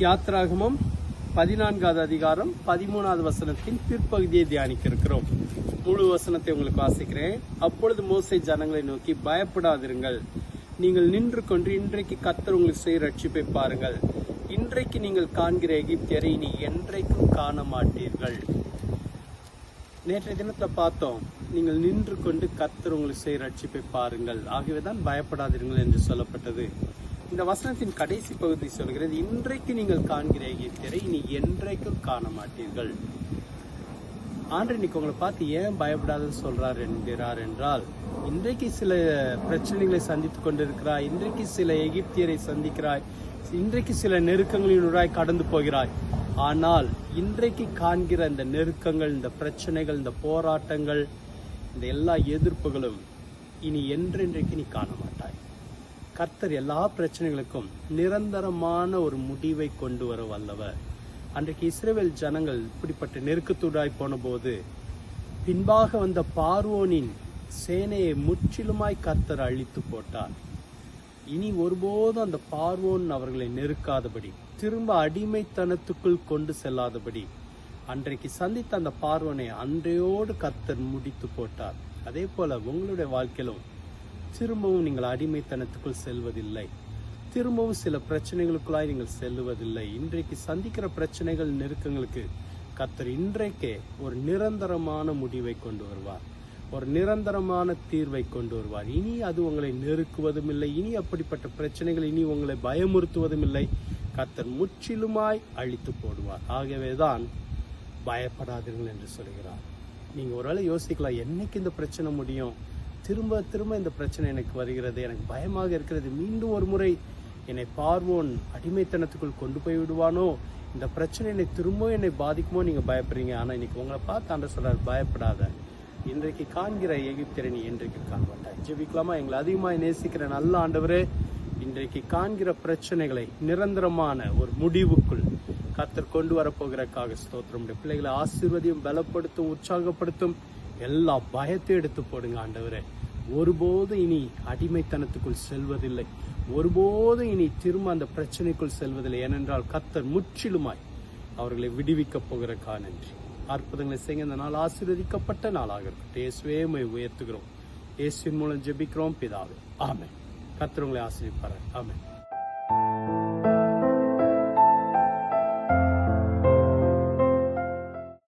யாத்ராகமம் பதினான்காவது அதிகாரம் பதிமூணாவது வசனத்தின் பிற்பகுதியை தியானிக்க இருக்கிறோம் முழு வசனத்தை உங்களுக்கு வாசிக்கிறேன். அப்பொழுது மோசை ஜனங்களை நோக்கி பயப்படாதிருங்கள். நீங்கள் நின்று கொண்டு இன்றைக்கு கத்தர் உங்களுக்கு செய்ய ரட்சிப்பை பாருங்கள். இன்றைக்கு நீங்கள் காண்கிற எகிப்தியரை இனி என்றைக்கும் காண மாட்டீர்கள் நேற்றைய தினத்தை பார்த்தோம் நீங்கள் நின்று கொண்டு கத்தர் உங்களுக்கு செய்ய ரட்சிப்பை பாருங்கள். ஆகவேதான் பயப்படாதிருங்கள் என்று சொல்லப்பட்டது. இந்த வசனத்தின் கடைசி பகுதி சொல்கிறது இன்றைக்கு நீங்கள் காண்கிற எகிப்தியரை இனி என்றைக்கும் காண மாட்டீர்கள். ஆண்டு இன்னைக்கு உங்களை பார்த்து ஏன் பயப்படாத சொல்றார் என்கிறார் என்றால் இன்றைக்கு சில பிரச்சனைகளை சந்தித்துக் கொண்டிருக்கிறாய் இன்றைக்கு சில எகிப்தியரை சந்திக்கிறாய் இன்றைக்கு சில நெருக்கங்களினுடாய் கடந்து போகிறாய். ஆனால் இன்றைக்கு காண்கிற இந்த நெருக்கங்கள் இந்த பிரச்சனைகள் இந்த போராட்டங்கள் இந்த எல்லா எதிர்ப்புகளும் இனி என்றென்றைக்கு நீ காண மாட்டாய் கர்த்தர் எல்லா பிரச்சனைகளுக்கும் நிரந்தரமான ஒரு முடிவை கொண்டு வர வல்லவர். அன்றைக்கு இஸ்ரேவேல் ஜனங்கள் இப்படிப்பட்ட நெருக்கத்துடாய் போனபோது பின்பாக வந்த பார்வோனின் சேனையை முற்றிலுமாய் கர்த்தர் அழித்து போட்டார். இனி ஒருபோதும் அந்த பார்வோன் அவர்களை நெருக்காதபடி திரும்ப அடிமைத்தனத்துக்குள் கொண்டு செல்லாதபடி அன்றைக்கு சந்தித்த அந்த பார்வனை அன்றையோடு கர்த்தர் முடித்து போட்டார். அதே போல உங்களுடைய வாழ்க்கையிலும் திரும்பவும் நீங்கள் அடிமைத்தனத்துக்குள் செல்வதில்லை. திரும்பவும் சில பிரச்சனைகளுக்குள்ளாய் நீங்கள் செல்லுவதில்லை. இன்றைக்கு சந்திக்கிற பிரச்சனைகள் நெருக்கங்களுக்கு கத்தர் இன்றைக்கே ஒரு நிரந்தரமான முடிவை கொண்டு வருவார். ஒரு நிரந்தரமான தீர்வை கொண்டு வருவார். இனி அது உங்களை நெருக்குவதும் இல்லை இனி அப்படிப்பட்ட பிரச்சனைகள் இனி உங்களை பயமுறுத்துவதும் இல்லை கத்தர் முற்றிலுமாய் அழித்து போடுவார். ஆகவேதான் பயப்படாதீர்கள் என்று சொல்கிறார். நீங்க ஒருவேளை யோசிக்கலாம் என்னைக்கு இந்த பிரச்சனை முடியும்? திரும்ப திரும்ப இந்த பிரச்சனை எனக்கு வருகிறது. எனக்கு பயமாக இருக்கிறது. மீண்டும் ஒரு முறை என்னை பார்வோன் அடிமைத்தனத்துக்குள் கொண்டு போய் விடுவானோ? இந்த பிரச்சனை என்னை திரும்ப என்னை பாதிக்குமோ? நீங்கள் பயப்படுறீங்க. ஆனால் இன்னைக்கு உங்களை பார்த்து ஆண்ட சொல்கிறார் பயப்படாத. இன்றைக்கு காண்கிற எகிப்தியரை என்றைக்கு காண ஜெபிக்கலாமா? எங்களை அதிகமாக நேசிக்கிற நல்ல ஆண்டவரே இன்றைக்கு காண்கிற பிரச்சனைகளை நிரந்தரமான ஒரு முடிவுக்குள் கத்தர் கொண்டு வரப்போகிறக்காக ஸ்தோத்திரமுடைய பிள்ளைகளை ஆசீர்வதியும் பலப்படுத்தும் உற்சாகப்படுத்தும். எல்லா பயத்தையும் எடுத்து போடுங்க ஆண்டவரே. ஒருபோதும் இனி அடிமைத்தனத்துக்குள் செல்வதில்லை. ஒருபோதும் இனி திரும்ப அந்த பிரச்சனைக்குள் செல்வதில்லை. ஏனென்றால் கத்தர் முற்றிலுமாய் அவர்களை விடுவிக்கப் போகிறக்கா நன்றி அற்புதங்களை செய்ய இந்த நாள் ஆசீர்வதிக்கப்பட்ட நாளாக இருக்கட்டும். இயேசுவே உயர்த்துகிறோம். இயேசுவின் மூலம் ஜெபிக்கிறோம். பிதாவே. ஆமே கத்தர் உங்களை ஆசீர்விப்பார் ஆமே